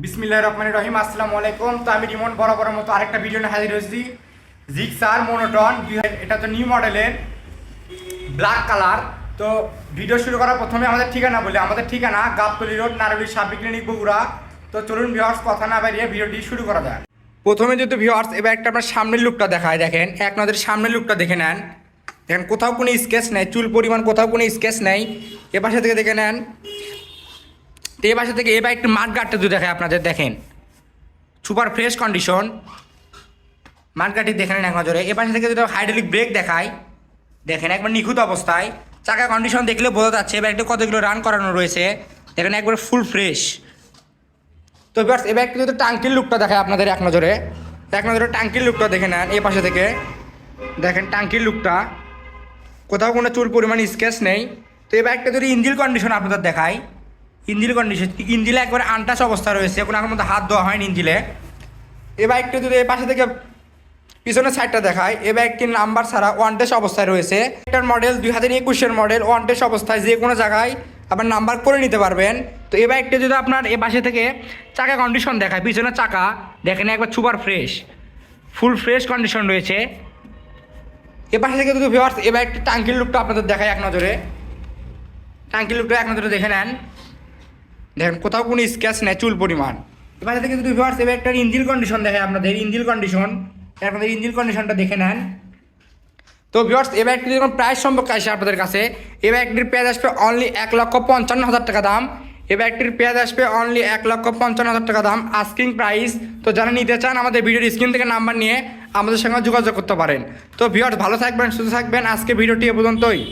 বিসমিল্লাহ রহমান রহিম আসসালামু আলাইকুম তো আমি রিমন বরাবর মতো আরেকটা ভিডিও নিয়ে হাজির হয়েছি। জিক্সার মোনোটন এটা তো নিউ মডেলের ব্ল্যাক কালার তো ভিডিও শুরু করার প্রথমে আমাদের ঠিকানা বলি। আমাদের ঠিকানা গাবতলি রোড নারুলি সাব্বিক ক্লিনিক, বগুড়া। তো চলুন ভিওয়ার্স কথা না বাড়িয়ে ভিডিওটি শুরু করা যাক। প্রথমে যেহেতু ভিওয়ার্স এবার একটা আপনার সামনের লুকটা দেখায়। দেখেন, এক নজর সামনের লুকটা দেখে নেন। দেখেন, কোথাও কোনো স্কেচ নেই, চুল পরিমাণ কোথাও কোনো স্কেচ নেই। এ পাশে থেকে দেখে নেন তো এ পাশে থেকে এবার একটু মাঠ গাড়টা যদি দেখায় আপনাদের, দেখেন। সুপার ফ্রেশ কন্ডিশন মাঠগাটি দেখে নেন এক নজরে। এ পাশে থেকে যদি হাইড্রোলিক ব্রেক দেখায় দেখেন একবার নিখুঁত অবস্থায়। চাকা কন্ডিশন দেখলে বোঝা যাচ্ছে, এবার একটু কতগুলো রান করানো রয়েছে। দেখেন একবার ফুল ফ্রেশ তো এবার এবার একটু যদি টাঙ্কির লুকটা দেখায় আপনাদের এক নজরে। এক নজরে টাঙ্কির লুকটা দেখে নেন এ পাশে থেকে। দেখেন টাঙ্কির লুকটা কোথাও কোনো চুল পরিমাণ স্কেচ নেই। তো এবার একটা যদি ইঞ্জিল কন্ডিশন আপনাদের দেখায় ইঞ্জিল কন্ডিশন ইঞ্জিলে একবার আনটাস অবস্থা রয়েছে, এখন এখন মধ্যে হাত দেওয়া হয়নি ইঞ্জিলে। এ একটু যদি পাশে থেকে পিছনের সাইডটা দেখায়, এ একটি নাম্বার ছাড়া ওয়ান টেস্ট অবস্থায় রয়েছে। এটার মডেল দুই হাজার একুশের মডেল ওয়ান টেস্ট অবস্থায় যে কোনো জায়গায় আপনার নাম্বার করে নিতে পারবেন। তো এ একটু যদি আপনার এ পাশে থেকে চাকা কন্ডিশন দেখায়, পিছনের চাকা, দেখেন একবার super fresh full fresh condition রয়েছে। এ পাশে থেকে যদি ভিওয়ার্স এবার একটি টাঙ্কির লুকটা আপনাদের দেখায় এক নজরে। টাঙ্কির লুকটা এক নজরে দেখে নেন। দেখেন, কোথাও কোনো স্ক্যাচ নেই চুল পরিমাণ এবার থেকে যদি ভিউয়ার্স এবার একটা ইঞ্জিল কন্ডিশন দেখে আপনাদের ইঞ্জিল কন্ডিশন আপনাদের ইঞ্জিল কন্ডিশনটা দেখে নেন। তো ভিউয়ার্স এ ব্যাগটির যখন প্রাইস সম্পর্কে আসে আপনাদের কাছে। এ ব্যাগটির পেঁয়াজ আসবে অনলি এক লক্ষ পঞ্চান্ন হাজার টাকা দাম। এ ব্যাগটির পেঁয়াজ আসবে অনলি এক লক্ষ পঞ্চান্ন হাজার টাকা দাম আস্কিং প্রাইস তো যারা নিতে চান, আমাদের ভিডিওর স্ক্রিন থেকে নাম্বার নিয়ে আমাদের সঙ্গে যোগাযোগ করতে পারেন। তো ভিউয়ার্স ভালো থাকবেন, সুস্থ থাকবেন। আজকে ভিডিওটি এ পর্যন্তই।